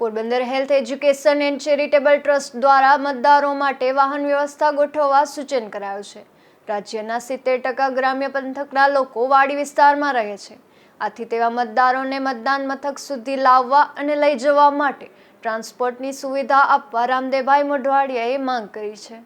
Porbandar health education and charitable trust દ્વારા મતદારો માટે વાહન વ્યવસ્થા ગોઠવવા સૂચન કરાયું છે. રાજ્યના સિત્તેર ટકા ગ્રામ્ય પંથકના લોકો વાડી વિસ્તારમાં રહે છે. આથી તેવા મતદારોને મતદાન મથક સુધી લાવવા અને લઈ જવા માટે ટ્રાન્સપોર્ટની સુવિધા આપવા રામદેવભાઈ મોઢવાડિયાએ માંગ કરી છે.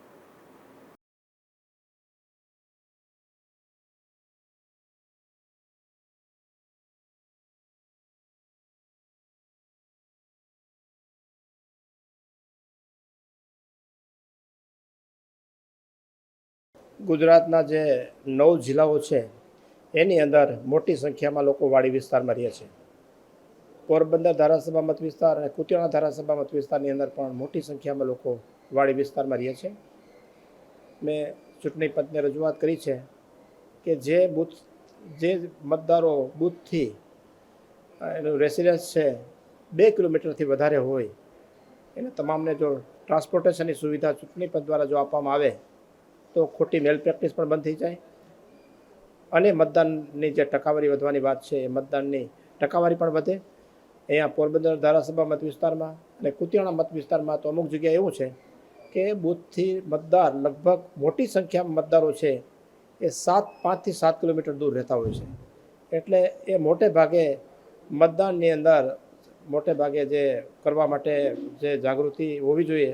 ગુજરાતના જે નવ જિલ્લાઓ છે, એની અંદર મોટી સંખ્યામાં લોકો વાડી વિસ્તારમાં રહે છે. પોરબંદર ધારાસભા મત વિસ્તાર અને કુતિયાણા ધારાસભા મત વિસ્તારની અંદર પણ મોટી સંખ્યામાં લોકો વાડી વિસ્તારમાં રહે છે. મેં ચૂંટણી પંચને રજૂઆત કરી છે કે જે બૂથ, જે મતદારો બૂથથી એનું રેસિડન્સ છે, બે કિલોમીટરથી વધારે હોય, એને તમામને જો ટ્રાન્સપોર્ટેશનની સુવિધા ચૂંટણી પંચ દ્વારા જો આપવામાં આવે તો ખોટી મેલ પ્રેક્ટિસ પણ બંધ થઈ જાય. અને મતદાનની જે ટકાવારી વધવાની વાત છે, એ મતદાનની ટકાવારી પણ વધે. અહીંયા પોરબંદર ધારાસભા મત વિસ્તારમાં અને કુતિયાણા મત વિસ્તારમાં તો અમુક જગ્યાએ એવું છે કે બૂથથી મતદાર લગભગ મોટી સંખ્યામાં મતદારો છે, એ સાત, પાંચથી સાત કિલોમીટર દૂર રહેતા હોય છે. એટલે એ મોટે ભાગે મતદાનની અંદર મોટે ભાગે જે કરવા માટે જે જાગૃતિ હોવી જોઈએ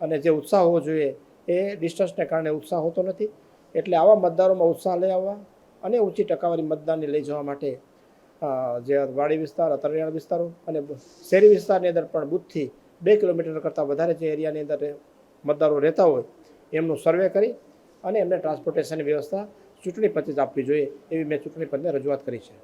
અને જે ઉત્સાહ હોવો જોઈએ એ ડિસ્ટન્સને કારણે ઉત્સાહ હોતો નથી. એટલે આવા મતદારોમાં ઉત્સાહ લઈ આવવા અને ઊંચી ટકાવારી મતદાનને લઈ જવા માટે જે વાડી વિસ્તાર અતરિયાળ વિસ્તારો અને શહેરી વિસ્તારની અંદર પણ બુથથી બે કિલોમીટર કરતાં વધારે જે એરિયાની અંદર મતદારો રહેતા હોય, એમનું સર્વે કરી અને એમને ટ્રાન્સપોર્ટેશનની વ્યવસ્થા ચૂંટણી પંચે જ આપવી જોઈએ એવી મેં ચૂંટણી પંચને રજૂઆત કરી છે.